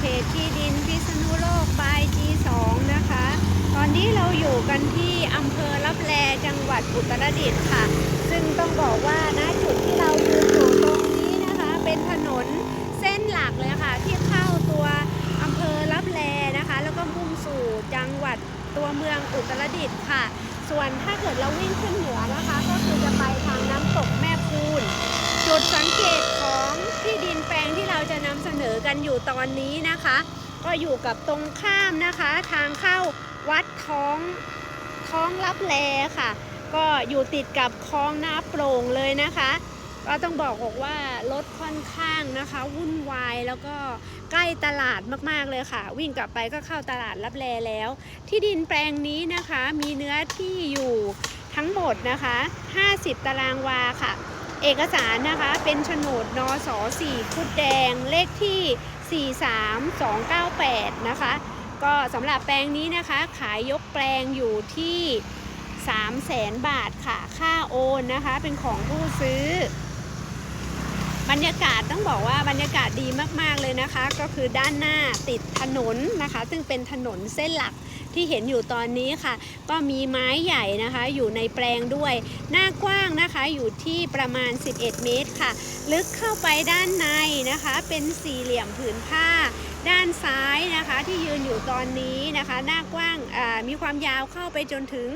เพจที่ดินพิษณุโลกบาย G2 นะคะ ตอนนี้เราอยู่กันที่อำเภอรับแลจังหวัดอุตรดิตถ์ค่ะ ซึ่งต้องบอกว่าณจุดที่เรายืนอยู่ตรงนี้นะคะ เป็นถนนเส้นหลักเลยค่ะ ที่เข้าตัวอำเภอรับแลนะคะ แล้วก็มุ่งสู่จังหวัดตัวเมืองอุตรดิตถ์ค่ะ ส่วนถ้าเกิดเราวิ่งขึ้นเหนือนะคะ ก็คือจะไปทางน้ำตกแม่คูน จุดสังเกตของที่ดินแปลงที่เราจะนำเสนอ กันอยู่ตอนนี้นะคะ ก็อยู่กับตรงข้ามนะคะ ทางเข้าวัดท้องท้องรับแลค่ะ ก็อยู่ติดกับคลองน้าโปร่งเลยนะคะ ก็ต้องบอกบอกว่ารถค่อนข้างนะคะวุ่นวายแล้วก็ใกล้ตลาดมากๆเลยค่ะ วิ่งกลับไปก็เข้าตลาดรับแลแล้ว ที่ดินแปลงนี้นะคะมีเนื้อที่อยู่ทั้งหมดนะคะ 50 ตารางวาค่ะ เอกสารนะคะเป็นโฉนดนส4คุดแดงเลขที่ 43298 นะคะ ก็สำหรับแปลงนี้นะคะ ขายยกแปลงอยู่ที่ 3 0 0แสนบาทค่ะ ค่าโอนนะคะ เป็นของผู้ซื้อ บรรยากาศต้องบอกว่าบรรยากาศดีมากๆเลยนะคะ ก็คือด้านหน้าติดถนนนะคะ ซึ่งเป็นถนนเส้นหลักที่เห็นอยู่ตอนนี้ค่ะ ก็มีไม้ใหญ่นะคะ อยู่ในแปลงด้วย หน้ากว้างนะคะอยู่ที่ประมาณ 11 เมตรค่ะ ลึกเข้าไปด้านในนะคะ เป็นสี่เหลี่ยมผืนผ้า ด้านซ้ายนะคะที่ยืนอยู่ตอนนี้นะคะ หน้ากว้างมีความยาวเข้าไปจนถึง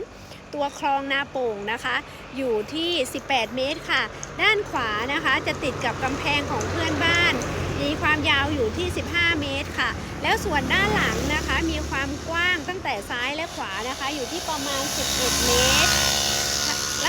ตัวคลองนาโป่งนะคะ อยู่ที่ 18 เมตรค่ะ ด้านขวานะคะจะติดกับกำแพงของเพื่อนบ้าน มีความยาวอยู่ที่ 15 เมตรค่ะ แล้วส่วนด้านหลังนะคะมีความกว้างตั้งแต่ซ้ายและขวานะคะ อยู่ที่ประมาณ 11 เมตร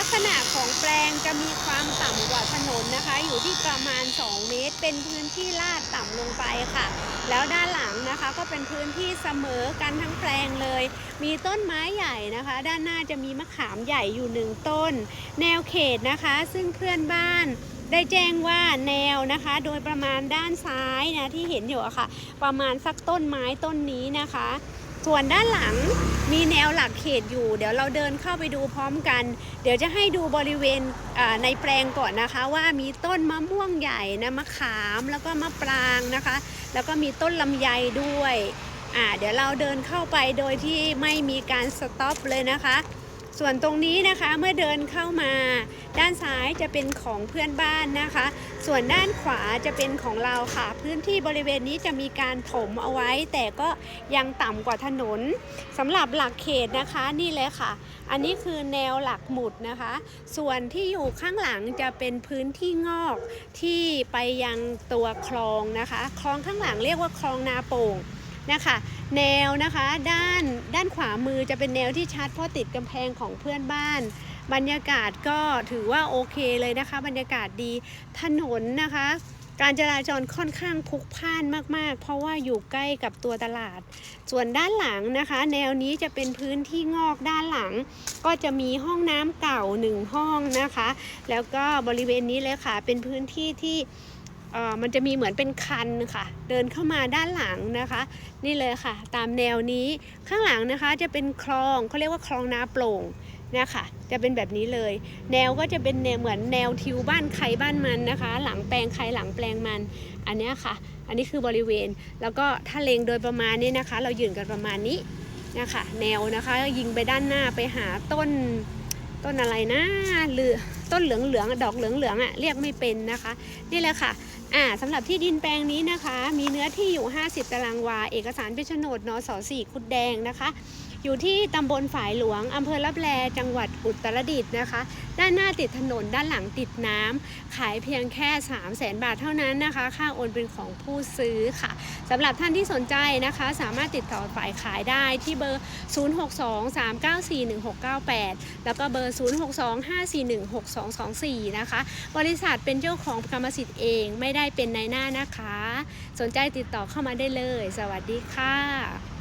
กษณะของแปลงจะมีความต่ำกว่าถนนนะคะ อยู่ที่ประมาณ 2 เมตร เป็นพื้นที่ลาดต่ำลงไปค่ะ แล้วด้านหลังนะคะก็เป็นพื้นที่เสมอกันทั้งแปลงเลย มีต้นไม้ใหญ่นะคะ ด้านหน้าจะมีมะขามใหญ่อยู่หนึ่งต้น แนวเขตนะคะ ซึ่งเพื่อนบ้านได้แจ้งว่าแนวนะคะ โดยประมาณด้านซ้ายนะที่เห็นอยู่อะค่ะ ประมาณสักต้นไม้ต้นนี้นะคะ ส่วนด้านหลังมีแนวหลักเขตอยู่ เดี๋ยวเราเดินเข้าไปดูพร้อมกัน เดี๋ยวจะให้ดูบริเวณในแปลงก่อนนะคะ ว่ามีต้นมะม่วงใหญ่นะมะขามแล้วก็มะปรางนะคะ แล้วก็มีต้นลำไยด้วยอ่าเดี๋ยวเราเดินเข้าไปโดยที่ไม่มีการสต็อปเลยนะคะ ส่วนตรงนี้นะคะเมื่อเดินเข้ามา ด้านซ้ายจะเป็นของเพื่อนบ้านนะคะ ส่วนด้านขวาจะเป็นของเราค่ะ พื้นที่บริเวณนี้จะมีการถมเอาไว้ แต่ก็ยังต่ำกว่าถนนสำหรับหลักเขตนะคะนี่เลยค่ะ อันนี้คือแนวหลักหมุดนะคะ ส่วนที่อยู่ข้างหลังจะเป็นพื้นที่งอกที่ไปยังตัวคลองนะคะ คลองข้างหลังเรียกว่าคลองนาโป่งนะคะ แนวนะคะด้านด้านขวามือจะเป็นแนวที่ชัดเพราะติดกำแพงของเพื่อนบ้าน บรรยากาศก็ถือว่าโอเคเลยนะคะ บรรยากาศดีถนนนะคะ การจราจรค่อนข้างพลุกพล่านมากๆ เพราะว่าอยู่ใกล้กับตัวตลาด ส่วนด้านหลังนะคะ แนวนี้จะเป็นพื้นที่งอกด้านหลัง ก็จะมีห้องน้ำเก่าหนึ่งห้องนะคะ แล้วก็บริเวณนี้เลยค่ะเป็นพื้นที่ที่ มันจะมีเหมือนเป็นคันค่ะ เดินเข้ามาด้านหลังนะคะ นี่เลยค่ะ ตามแนวนี้ข้างหลังนะคะจะเป็นคลองเขาเรียกว่าคลองนาโปร่งนะคะจะเป็นแบบนี้เลย แนวก็จะเป็นแนวเหมือนแนวทิวบ้านใครบ้านมันนะคะ หลังแปลงใครหลังแปลงมัน อันนี้ค่ะ อันนี้คือบริเวณ แล้วก็ถ้าเลงโดยประมาณนี้นะคะ เรายืนกันประมาณนี้นะคะ แนวนะคะยิงไปด้านหน้าไปหาต้นต้นอะไรนะหรือ ต้นเหลืองเหลืองดอกเหลืองเหลืองอะเรียกไม่เป็นนะคะ นี่แหละค่ะอ่าสำหรับที่ดินแปลงนี้นะคะ มีเนื้อที่อยู่ 50 ตารางวา เอกสารเป็นโฉนดนสสี่คุดแดงนะคะ อยู่ที่ตำบลฝายหลวงอำเภอรับแลจังหวัดอุตรดิตถ์นะคะ ด้านหน้าติดถนนด้านหลังติดน้ำขายเพียงแค่ 3 0 0แสนบาทเท่านั้นนะคะ ค่าโอนเป็นของผู้ซื้อค่ะสำหรับท่านที่สนใจนะคะ สามารถติดต่อฝ่ายขายได้ที่เบอร์ 0623941698 แล้วก็เบอร์ 0625416224 นะคะ บริษัทเป็นเจ้าของกรรมสิทธิ์เองไม่ได้เป็นนายหน้านะคะ สนใจติดต่อเข้ามาได้เลย สวัสดีค่ะ